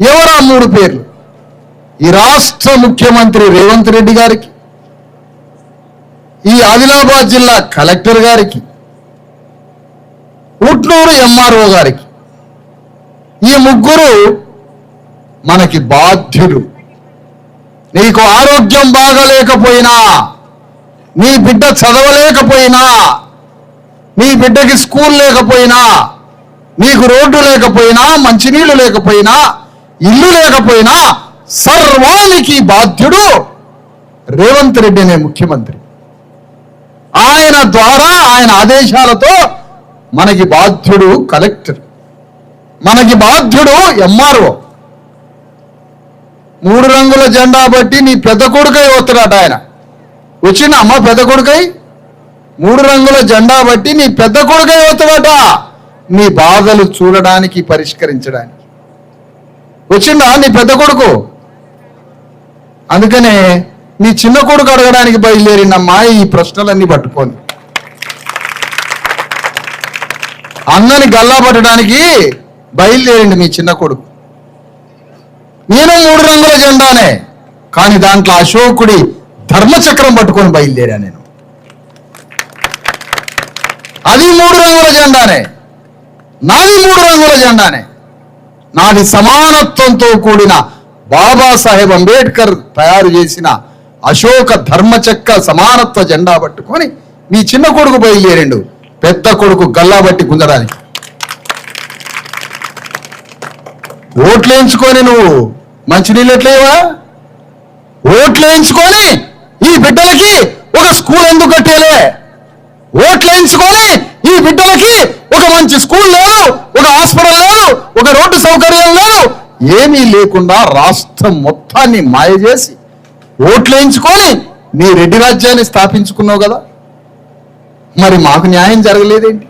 ఎవరా మూడు పేర్లు? ఈ రాష్ట్ర ముఖ్యమంత్రి రేవంత్ రెడ్డి గారికి ఈ ఆదిలాబాద్ జిల్లా కలెక్టర్ గారికి ఉట్నూరు ఎంఆర్ఓ గారికి ఈ ముగ్గురు మనకి బాధ్యులు. నీకు ఆరోగ్యం బాగలేకపోయినా నీ బిడ్డ చదవలేకపోయినా నీ బిడ్డకి స్కూల్ లేకపోయినా నీకు రోడ్డు లేకపోయినా మంచినీళ్ళు లేకపోయినా ఇల్లు లేకపోయినా సర్వానికి బాధ్యుడు రేవంత్ రెడ్డి అనే ముఖ్యమంత్రి. ఆయన ద్వారా ఆయన ఆదేశాలతో మనకి బాధ్యుడు కలెక్టర్ మనకి బాధ్యుడు ఎంఆర్ఓ. మూడు రంగుల జెండా బట్టి నీ పెద్ద కొడుకై వస్తాడట ఆయన. వచ్చిన అమ్మ పెద్ద కొడుకై? మూడు రంగుల జెండా బట్టి నీ పెద్ద కొడుకై వస్తాడట నీ బాధలు చూడడానికి పరిష్కరించడానికి. వచ్చిందా నీ పెద్ద కొడుకు? అందుకనే నీ చిన్న కొడుకు అడగడానికి బయలుదేరిన బయలుదేరిందమ్మా ఈ ప్రశ్నలన్నీ పట్టుకొని. అన్నని గల్లా పట్టడానికి బయలుదేరిండు మీ చిన్న కొడుకు. నేను మూడు రంగుల జెండానే కానీ దాంట్లో అశోకుడి ధర్మచక్రం పట్టుకొని బయలుదేరా నేను. అది మూడు రంగుల జెండానే నాది మూడు రంగుల జెండానే. నాది సమానత్వంతో కూడిన బాబాసాహెబ్ అంబేద్కర్ తయారు చేసిన అశోక ధర్మచక్క సమానత్వ జెండా పట్టుకొని మీ చిన్న కొడుకు బయలుదేరిండు. పెద్ద కొడుకు గల్లా బట్టి గుంజడానికి. ఓట్లు వేయించుకొని నువ్వు మంచినీళ్ళు ఎట్లేవా ఓట్లు వేయించుకొని ఈ బిడ్డలకి ఒక స్కూల్ ఎందుకు కట్టేలే? ఓట్లు వేయించుకొని ఈ బిడ్డలకి ఒక మంచి స్కూల్ లేదు ఒక హాస్పిటల్ లేదు సౌకర్యం లేదు ఏమీ లేకుండా రాష్ట్రం మొత్తాన్ని మాయ చేసి ఓట్లు వేయించుకొని నీ రెడ్డి రాజ్యాన్ని స్థాపించుకున్నావు కదా? మరి మాకు న్యాయం జరగలేదేంటి?